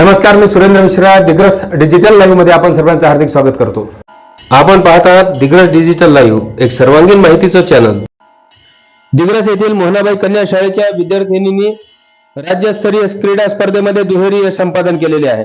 नमस्कार मी सुरेंद्र मिश्रा दिग्रस डिजिटल लाईव्हमध्ये आपण सर्वांचं हार्दिक स्वागत करतो. आपण पाहत आहात दिग्रस डिजिटल लाईव्ह एक सर्वांगीण माहितीचं चॅनल दिग्रस येथील मोहनाबाई कन्या शाळेच्या विद्यार्थिनींनी राज्यस्तरीय क्रीडा स्पर्धेमध्ये दुहेरी यश संपादन केलेले आहे.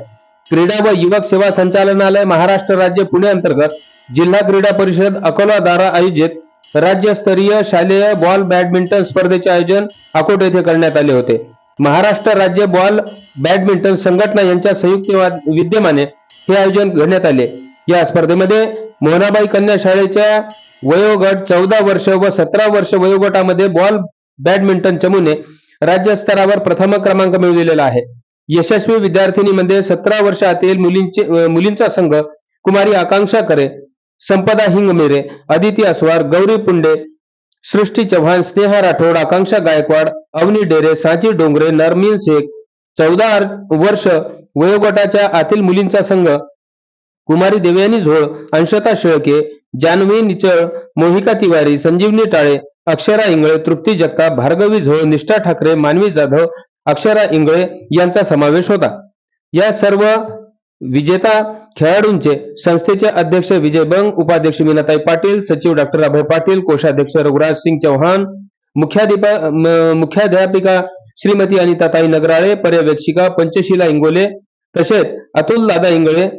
क्रीडा व युवक सेवा संचालनालय महाराष्ट्र राज्य पुणे अंतर्गत जिल्हा क्रीडा परिषद अकोला द्वारा आयोजित राज्यस्तरीय शालेय बॉल बॅडमिंटन स्पर्धेचे आयोजन अकोट येथे करण्यात आले होते. महाराष्ट्र राज्य बॉल बॅडमिंटन संघटना यांच्या संयुक्त विद्यमाने हे आयोजन करण्यात आले. या स्पर्धेमध्ये मोहनाबाई कन्या शाळेच्या वयोगट चौदा वर्ष व सतरा वर्ष वयोगटामध्ये बॉल बॅडमिंटन चमूने राज्यस्तरावर प्रथम क्रमांक मिळविलेला आहे. यशस्वी विद्यार्थिनीमध्ये सतरा वर्षातील मुलींचे मुलींचा संघ कुमारी आकांक्षा करे संपदा हिंगमेरे अदिती असवार गौरी पुंडे सृष्टी चव्हाण स्नेहा राठोड आकांक्षा गायकवाड अवनी डेरे सांची डोंगरे नरमीन शेख चौदा वर्ष वयोगटाच्या आतील मुलींचा संघ कुमारी देवयानी झोळ अंशता शेळके जानवी निचळ मोहिका तिवारी संजीवनी टाळे अक्षरा इंगळे तृप्ती जगताप भार्गवी झोळ निष्ठा ठाकरे मानवी जाधव अक्षरा इंगळे यांचा समावेश होता. या सर्व विजेता खेळाडूंचे संस्थेचे अध्यक्ष विजय बंग उपाध्यक्ष मीनाताई पाटील सचिव डॉक्टर अभय पाटील कोषाध्यक्ष रघुराज सिंग चौहान मुख्याधिपा मुख्याध्यापिका श्रीमती अनिताताई नगराळे पर्यवेक्षिका पंचशीला इंगोले तसेच अतुल दादा इंगळे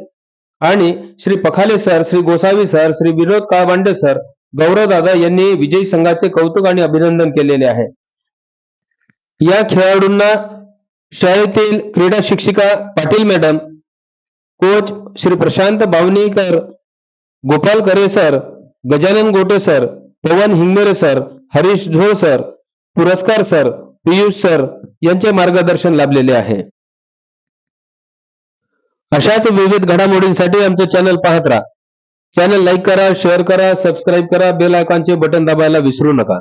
आणि Shri Pakhale sir Shri Gosavi sir Shri Vinod Kalbande sir Gaurav दादा यांनी विजयी संघाचे कौतुक आणि अभिनंदन केलेले आहे. या खेळाडूंना शाळेतील क्रीडा शिक्षिका Patil madam coach Shri Prashant Bavanikar Gopal Kare sir Gajanan Gote sir Pavan Hingmere sir Harish Zol sir पुरस्कार सर पियुष सर यांचे मार्गदर्शन लाभलेले आहे. अशाच विविध घडामोडींसाठी आमचे चॅनल पाहत राहा. चॅनल लाईक करा शेअर करा सबस्क्राईब करा बेल आयकॉनचे बटन दाबायला विसरू नका.